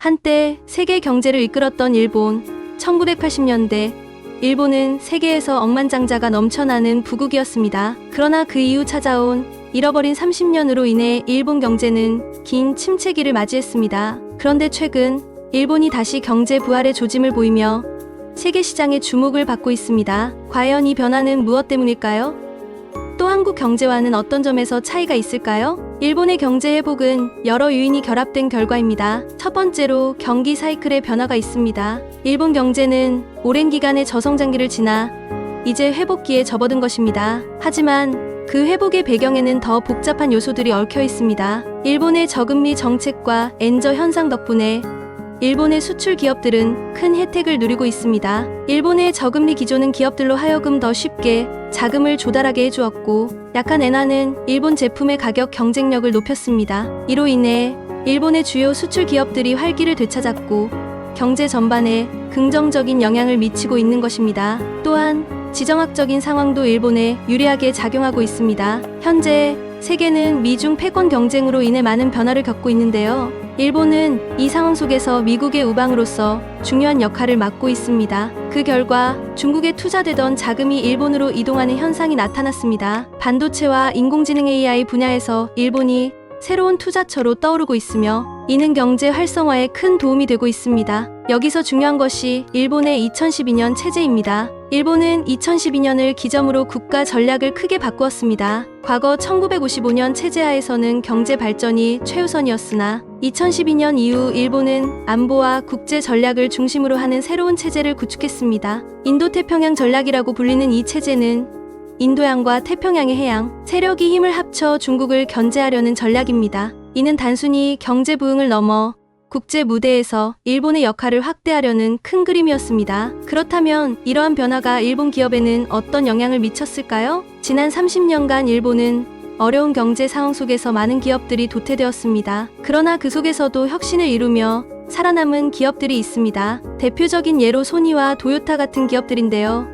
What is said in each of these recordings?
한때 세계 경제를 이끌었던 일본. 1980년대 일본은 세계에서 억만장자가 넘쳐나는 부국이었습니다. 그러나 그 이후 찾아온 잃어버린 30년으로 인해 일본 경제는 긴 침체기를 맞이했습니다. 그런데 최근 일본이 다시 경제 부활의 조짐을 보이며 세계 시장의 주목을 받고 있습니다. 과연 이 변화는 무엇 때문일까요? 또 한국 경제와는 어떤 점에서 차이가 있을까요? 일본의 경제 회복은 여러 요인이 결합된 결과입니다. 첫 번째로 경기 사이클의 변화가 있습니다. 일본 경제는 오랜 기간의 저성장기를 지나 이제 회복기에 접어든 것입니다. 하지만 그 회복의 배경에는 더 복잡한 요소들이 얽혀 있습니다. 일본의 저금리 정책과 엔저 현상 덕분에 일본의 수출 기업들은 큰 혜택을 누리고 있습니다. 일본의 저금리 기조는 기업들로 하여금 더 쉽게 자금을 조달하게 해주었고, 약한 엔화는 일본 제품의 가격 경쟁력을 높였습니다. 이로 인해 일본의 주요 수출 기업들이 활기를 되찾았고, 경제 전반에 긍정적인 영향을 미치고 있는 것입니다. 또한 지정학적인 상황도 일본에 유리하게 작용하고 있습니다. 현재 세계는 미중 패권 경쟁으로 인해 많은 변화를 겪고 있는데요. 일본은 이 상황 속에서 미국의 우방으로서 중요한 역할을 맡고 있습니다. 그 결과 중국에 투자되던 자금이 일본으로 이동하는 현상이 나타났습니다. 반도체와 인공지능 AI 분야에서 일본이 새로운 투자처로 떠오르고 있으며 이는 경제 활성화에 큰 도움이 되고 있습니다. 여기서 중요한 것이 일본의 2012년 체제입니다. 일본은 2012년을 기점으로 국가 전략을 크게 바꾸었습니다. 과거 1955년 체제하에서는 경제 발전이 최우선이었으나 2012년 이후 일본은 안보와 국제 전략을 중심으로 하는 새로운 체제를 구축했습니다. 인도태평양 전략이라고 불리는 이 체제는 인도양과 태평양의 해양, 세력이 힘을 합쳐 중국을 견제하려는 전략입니다. 이는 단순히 경제 부흥을 넘어 국제 무대에서 일본의 역할을 확대하려는 큰 그림이었습니다. 그렇다면 이러한 변화가 일본 기업에는 어떤 영향을 미쳤을까요? 지난 30년간 일본은 어려운 경제 상황 속에서 많은 기업들이 도태되었습니다. 그러나 그 속에서도 혁신을 이루며 살아남은 기업들이 있습니다. 대표적인 예로 소니와 도요타 같은 기업들인데요.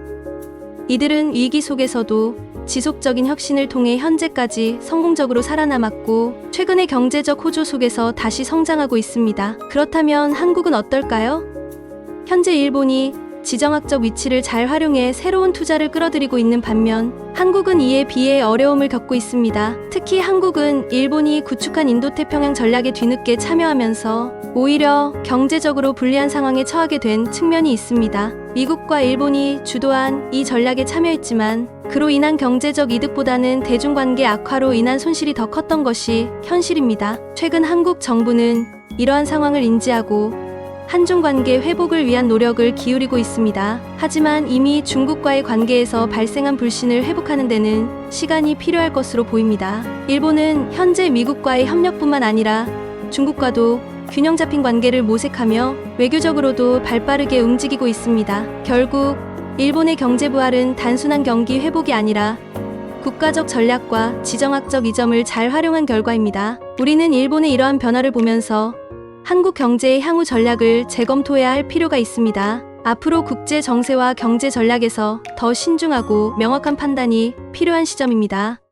이들은 위기 속에서도 지속적인 혁신을 통해 현재까지 성공적으로 살아남았고 최근의 경제적 호조 속에서 다시 성장하고 있습니다. 그렇다면 한국은 어떨까요? 현재 일본이 지정학적 위치를 잘 활용해 새로운 투자를 끌어들이고 있는 반면 한국은 이에 비해 어려움을 겪고 있습니다. 특히 한국은 일본이 구축한 인도태평양 전략에 뒤늦게 참여하면서 오히려 경제적으로 불리한 상황에 처하게 된 측면이 있습니다. 미국과 일본이 주도한 이 전략에 참여했지만 그로 인한 경제적 이득보다는 대중관계 악화로 인한 손실이 더 컸던 것이 현실입니다. 최근 한국 정부는 이러한 상황을 인지하고 한중 관계 회복을 위한 노력을 기울이고 있습니다. 하지만 이미 중국과의 관계에서 발생한 불신을 회복하는 데는 시간이 필요할 것으로 보입니다. 일본은 현재 미국과의 협력뿐만 아니라 중국과도 균형 잡힌 관계를 모색하며 외교적으로도 발빠르게 움직이고 있습니다. 결국 일본의 경제 부활은 단순한 경기 회복이 아니라 국가적 전략과 지정학적 이점을 잘 활용한 결과입니다. 우리는 일본의 이러한 변화를 보면서 한국 경제의 향후 전략을 재검토해야 할 필요가 있습니다. 앞으로 국제 정세와 경제 전략에서 더 신중하고 명확한 판단이 필요한 시점입니다.